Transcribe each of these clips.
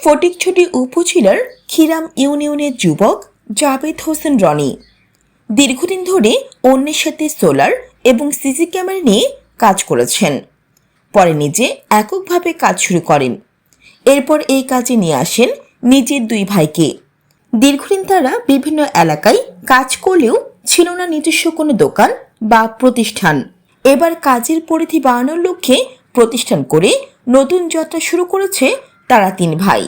ফটিকছড়ি উপজেলার খিরাম ইউনিয়নের যুবক জাবেদ হোসেন রনি। দীর্ঘদিন ধরে অন্যের সাথে সোলার এবং সিসি ক্যামেরা নিয়ে কাজ করেছেন। পরে নিজে এককভাবে কাজ শুরু করেন। এরপর এই কাজে নিয়ে আসেন নিজের দুই ভাইকে। দীর্ঘদিন তারা বিভিন্ন এলাকায় কাজ করলেও ছিল না নিজস্ব কোনো দোকান বা প্রতিষ্ঠান। এবার কাজের পরিধি বাড়ানোর লক্ষ্যে প্রতিষ্ঠান করে নতুন যাত্রা শুরু করেছে তারা তিন ভাই।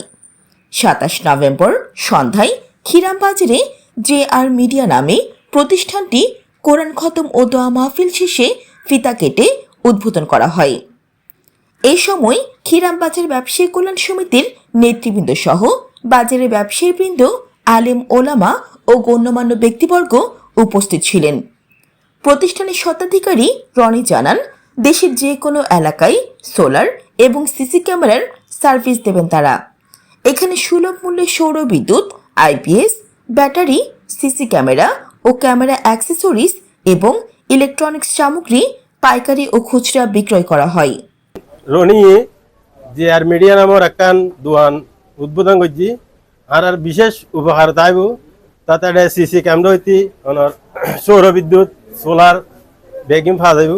সাতাশ নভেম্বর সন্ধ্যায় খিরামবাজারে জে আর মিডিয়া নামে প্রতিষ্ঠানটি কোরআন খতম ও দোয়া মাহফিল শেষে ফিতা কেটে উদ্বোধন করা হয়। এই সময় খিরামবাজার ব্যবসায়ী কল্যাণ সমিতির নেতৃবৃন্দ সহ বাজারের ব্যবসায়ীবৃন্দ আলেম ওলামা ও গণ্যমান্য ব্যক্তিবর্গ উপস্থিত ছিলেন। প্রতিষ্ঠানের স্বত্বাধিকারী রনি জানান, দেশের যে কোনো এলাকায় সোলার এবং সিসি ক্যামেরার সার্ভিস দেবেন তারা। এখানে সুলভ মূল্যে সৌর বিদ্যুৎ, আইপিএস, ব্যাটারি, সিসি ক্যামেরা ও ক্যামেরা অ্যাক্সেসরিজ এবং ইলেকট্রনিক্স সামগ্রী, পাইকারি ও খুচরা বিক্রয় করা হয়। রনি যে আর মিডিয়া নামের একখান দোয়ান উদ্বোধন করছি আর আর বিশেষ উপহার তাইব, তাতে সিসি ক্যামেরা হইতি ওনার সৌর বিদ্যুৎ সোলার বেগিং যাইব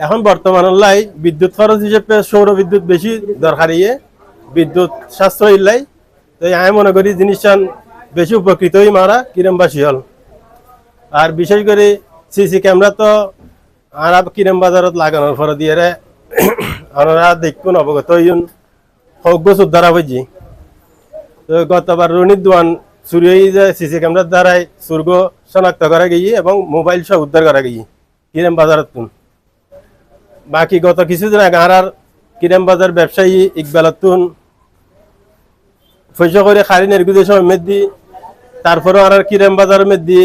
এখন বর্তমান লাই বিদ্যুৎ খরচ হিসেবে সৌর বিদ্যুৎ বেশি দরকার ইয়ে বিদ্যুৎ সাশ্রয় লাই তো আমি মনে করি জিনিসটা বেশি উপকৃত হই মারা কিরমবাসী হল। আর বিশেষ করে সিসি ক্যামেরা তো আর কিরম বাজারত লাগানোর পর দিয়ে আমরা দেখুন অবগত হইন সজ্ঞ সুদ্ধারা বুঝি তো গতবার রনির দোয়ান চুরি যায় সিসি ক্যামেরার দ্বারাই সুর্গ শনাক্ত করা গিয়ে এবং মোবাইল সব উদ্ধার করা গিয়ে কিরম বাজারত বাকি গত কিছুদিন আগে আর কিরম বাজার ব্যবসায়ী ইকবালতুন পয়সা করে খারি নির্গুদের সময় মেদ দি তারপরে আর কিরম বাজার মেদ দি,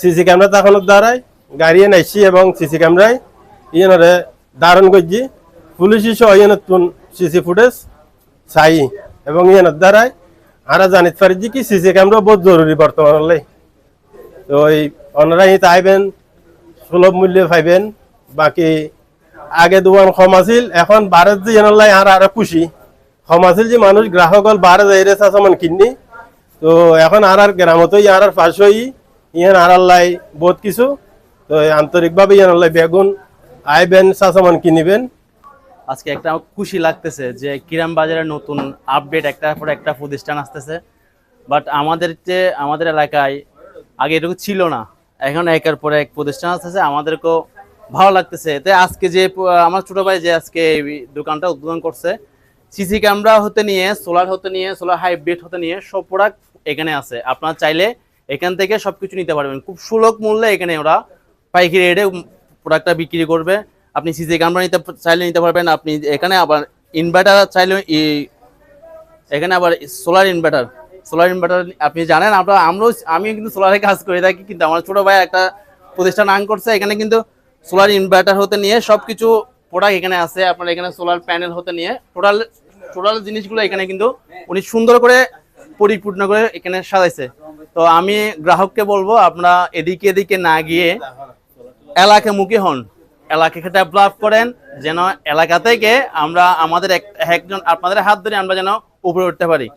সিসি ক্যামেরা তখনের দ্বারাই গাড়ি নাইছি এবং সিসি ক্যামেরায় ইয়েনরে ধারণ করছি পুলিশ সহ ইয়েনের তুন সিসি ফুটেজ চাই এবং ইয়েনের দ্বারাই আরা জানিত পারি যে কি সিসি ক্যামেরা বহুত জরুরি বর্তমানে তো এই ওনারা ইত আইবেন সুলভ মূল্যে পাইবেন, বাকি আগে দুবার কম আছিল, এখন বারত যে এনার আর আর খুশি। কম আছিল যে মানুষ গ্রাহক হল, বারে যাই রে চাষমান কিনি তো এখন আর আর গ্রামত আর আর পাশ হই ইহান আর লাই বহুত কিছু। তো আন্তরিকভাবে ইয়ান লাই বেগুন আইবেন চাষমান কিনিবেন। আজকে একটা খুশি লাগতেছে যে কিরাম বাজারের নতুন আপডেট একটার পর একটা প্রতিষ্ঠান আসতেছে। বাট আমাদের যে, আমাদের এলাকায় আগে এটুকু ছিল না। এখন একের পর এক প্রতিষ্ঠান আসতেছে। আমাদেরকেও ভালো লাগতেছে। এতে আজকে যে আমার ছোট ভাই যে আজকে এই দোকানটা উদ্বোধন করছে, সিসি ক্যামেরা হতে নিয়ে, সোলার হতে নিয়ে, সোলার হাইব্রিড হতে নিয়ে সব প্রোডাক্ট এখানে আছে। আপনারা চাইলে এখান থেকে সব কিছু নিতে পারবেন। খুব সুলভ মূল্যে এখানে ওরা পাইকারি রেটে প্রোডাক্টটা বিক্রি করবে। আপনি সিসি ক্যামেরা নিতে চাইলে নিতে পারবেন। আপনি এখানে আবার ইনভার্টার চাইলে এখানে আবার সোলার ইনভার্টার সোলার ইনভার্টার আপনি জানেন, আমরা, আমরাও, আমিও কিন্তু সোলারে কাজ করে থাকি, কিন্তু আমার ছোট ভাই একটা প্রতিষ্ঠান আন করছে। এখানে কিন্তু সোলার ইনভার্টার হতে নিয়ে সবকিছু প্রোডাক্ট এখানে আছে, আপনার এখানে সোলার প্যানেল হতে নিয়ে। টোটাল টোটাল জিনিসগুলো এখানে কিন্তু উনি সুন্দর করে পরিপূর্ণ করে এখানে সাজাইছে। তো আমি গ্রাহককে বলব, আপনারা এদিকে এদিকে না গিয়ে এলাকামুখী হন। এলাকাকে ডেভেলপ করেন, যেন এলাকা থেকে আমরা আমাদের এক- একজন আপনাদের হাত ধরে আমরা যেন উপরে উঠতে পারি।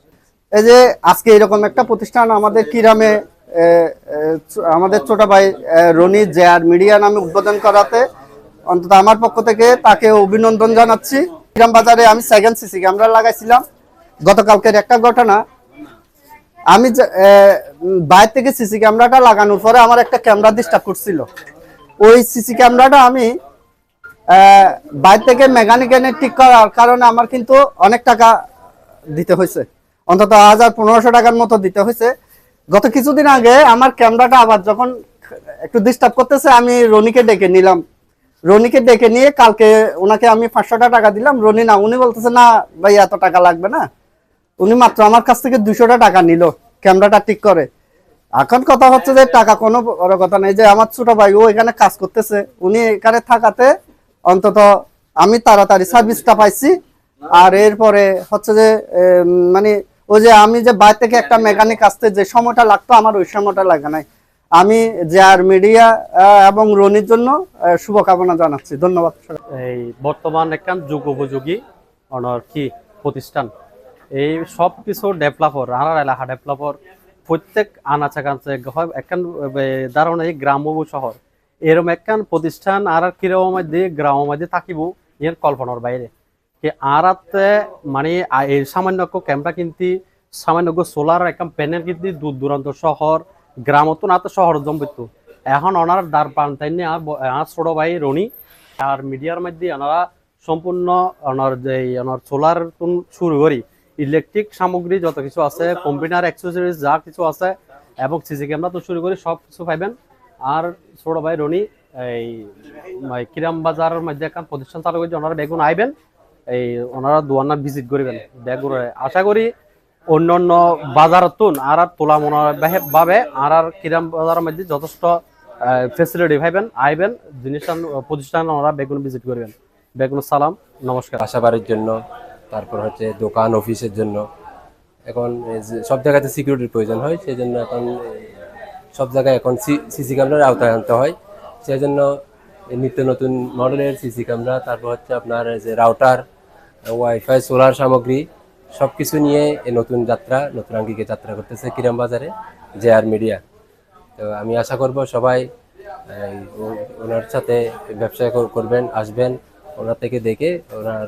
এই যে আজকে এরকম একটা প্রতিষ্ঠান আমাদের কিরামে আমাদের ছোট ভাই রনি জেয়ার মিডিয়া নামে উদ্বোধন করাতে। অন্তত আমার পক্ষ থেকে তাকে অভিনন্দন জানাচ্ছি। বাজারে আমি সেকেন্ড সিসি ক্যামেরা লাগাইছিলাম। গতকালকের একটা ঘটনা। আমি বাইরে থেকে সিসি ক্যামেরাটা লাগানোর পরে আমার একটা ক্যামেরা ডিস্টার্ব করছিল। ওই সিসি ক্যামেরাটা আমি বাইরে থেকে মেকানিক এনে ঠিক করার কারণে আমার কিন্তু অনেক টাকা দিতে হয়েছে অন্তত হাজার পনেরোশো টাকার মতো দিতে হয়েছে গত কিছুদিন আগে আমার ক্যামেরাটা আবার যখন একটু ডিস্টার্ব করতেছে, আমি রনিকে ডেকে নিলাম। রনিকে ডেকে নিয়ে কালকে ওনাকে আমি পাঁচশোটা টাকা দিলাম। রনি না, উনি বলতেছে, না ভাই, এত টাকা লাগবে না। উনি মাত্র আমার কাছ থেকে দুশোটা টাকা নিল, ক্যামেরাটা ঠিক করে। এখন কথা হচ্ছে যে, টাকা কোনো বড় কথা নেই। যে আমার ছোট ভাই, ও এখানে কাজ করতেছে, উনি এখানে থাকাতে অন্তত আমি তাড়াতাড়ি সার্ভিসটা পাইছি। আর এরপরে হচ্ছে যে মানে ওই যে আমি যে বাইরে থেকে একটা মেকানিক আসতে যে সময়টা লাগতো, আমার ওই সময়টা লাগে নাই। আমি যে আর মিডিয়া এবং রনির জন্য শুভকামনা জানাচ্ছি। ধন্যবাদ। এই বর্তমান একখান যুগ উপযোগী অনর কি প্রতিষ্ঠান। এই সব কিছু ডেভেলপর আর এলাকা ডেভেলপর প্রত্যেক আনাচে হয় একখান দারুণ এই গ্রাম ও শহর। এরকম একখান প্রতিষ্ঠান আর কীরকম মধ্যে গ্রামের মধ্যে থাকিব, এর কল্পনার বাইরে। আতে মানে এই সামান্য ক্যামেরা কিনতে, সামান্য সোলার একটা প্যানেল কিনতে, দূর দূরান্ত শহর গ্রামত না তো শহর জম্বিত। এখন ওনার দ্বার পান্তাইনি আর ছোট ভাই রনি, আর মিডিয়ার মধ্যে ওনারা সম্পূর্ণ ওনার যে ওনার সোলার শুরু করি। ইলেকট্রিক সামগ্রী যত কিছু আছে, কম্পিউটার অ্যাক্সেসরিজ যা কিছু আছে, এবং সিসি ক্যামেরা তো শুরু করি, সব কিছু পাইবেন। আর ছোট ভাই রনি, এই কিরাম বাজারের মধ্যে একটা প্রতিষ্ঠান চালু করছে ওনারা বেগুন আইবেন। এই ওনারা দোয়ানা ভিজিট করবেন। বেগুন আশা করি অন্য অন্য বাজারতুন আর আর তোলা মনে ভাবে আর আর কিরাম বাজারের মধ্যে যথেষ্ট ফেসিলিটি পাইবেন আইবেন জিনিসটা প্রতিষ্ঠান ওনারা বেগুন ভিজিট করবেন। বেগুন সালাম নমস্কার। আশাবাড়ির জন্য তারপর হচ্ছে দোকান অফিসের জন্য। এখন এই যে সব জায়গাতে সিকিউরিটির প্রয়োজন হয় সেই জন্য এখন সব জায়গায় এখন সিসি ক্যামেরার আওতায় আনতে হয়। সেই জন্য নিত্য নতুন মডেলের সিসি ক্যামেরা তারপর হচ্ছে আপনার এই যে রাউটার ওয়াইফাই সোলার সামগ্রী সব কিছু নিয়ে এই নতুন যাত্রা, নতুন আঙ্গিকে যাত্রা করতেছে কিরাম বাজারে জে আর মিডিয়া। তো আমি আশা করব সবাই ওনার সাথে ব্যবসা করবেন, আসবেন, ওনার থেকে দেখে ওনার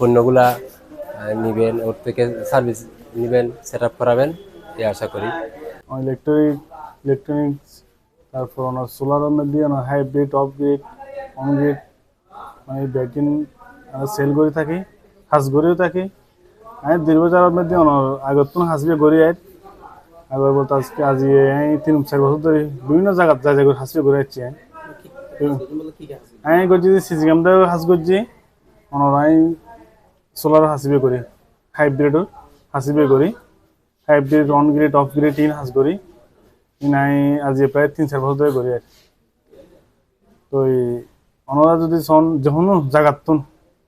পণ্যগুলা নিবেন, ওর থেকে সার্ভিস নিবেন সেট আপ করাবেন এই আশা করি। ইলেকট্রিক ইলেকট্রনিক্স তারপর ওনার সোলারের মধ্যে ওনার hybrid off grid on grid মানে ব্যাকিং সেল করে থাকি হাঁস গড়েও থাকি, আমি দীর্ঘ যাওয়ার মধ্যে ওনার আগতন হাসবে গড়ি আয় আগর বলতে আজকে, আজি তিন চার বছর ধরে বিভিন্ন জায়গাত যা জায়গায় হাসবে গড়ে যাচ্ছি আমি করছি যে সিসি ক্যামেরা হাস করছি ওনার আমি সোলার হাসিবে করি হাইব্রিডও হাসিবে করি hybrid on grid off grid in house করি ইনাই আজি প্রায় তিন চার বছর ধরে করি আর তো ওনারা যদি সন যখন জায়গাত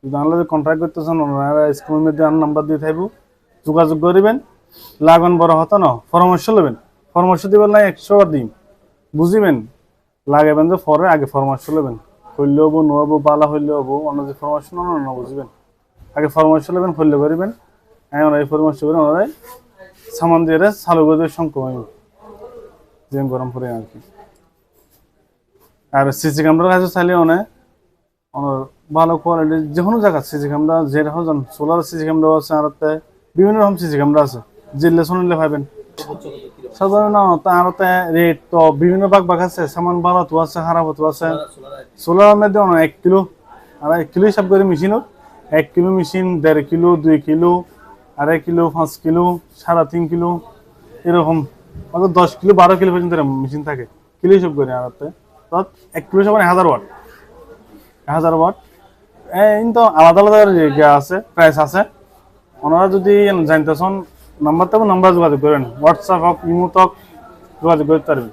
যদি কন্ট্রাক্ট করতেছেন ওনারা স্কুলের মধ্যে নাম্বার দিয়ে থাকব যোগাযোগ করিবেন। লাগন বড় হতো না, পরামর্শ নেবেন পরামর্শ দিবেন না, একশো বার দিন বুঝিবেন? লাগাবেন যে পরে আগে পরামর্শ নেবেন হইলে হব নহবো বালা হইলে হব, অন্য যে পরামর্শ না না বুঝবেন। আগে পরামর্শ নেবেন হইলে করিবেন। হ্যাঁ ওনারা এই পরামর্শ করে ওনারাই সামান দিয়ে চালু করে দেবে সংক্রমণ যেন গরম পরে আর কি। আর সিসি ক্যামেরার কাছে চাইলে অনেক ওনার ভালো কোয়ালিটি যে কোনো জায়গা সিসি ক্যামেরা যেরকম জান সোলার সিসি ক্যামেরা আছে আর বিভিন্ন রকম সিসি ক্যামেরা আছে, জিললে শুনলে পাবেন সাধারণ তারতে রেট তো বিভিন্ন ভাগ ভাগ আছে, সামান ভালো তো আছে, খারাপ তো আছে। সোলার মধ্যে এক কিলো, আর এক কিলো হিসাব করে মেশিনত এক কিলো মেশিন দেড় কিলো, দুই কিলো, আড়াই কিলো, পাঁচ কিলো, সাড়ে তিন কিলো, এরকম। অত দশ কিলো, বারো কিলো পর্যন্ত মেশিন থাকে। কিলো হিসাব করে আর তাতে। এক কিলো হিসাব মানে হাজার ওয়াট এক হাজার ওয়াট এই তো আলাদা আলাদা আছে প্রাইস আছে। ওনারা যদি জানতে চান, নাম্বার থাকবে নাম্বার যোগাযোগ করেন। হোয়াটসঅ্যাপ হোক ইমো হোক, যোগাযোগ করতে পারবেন।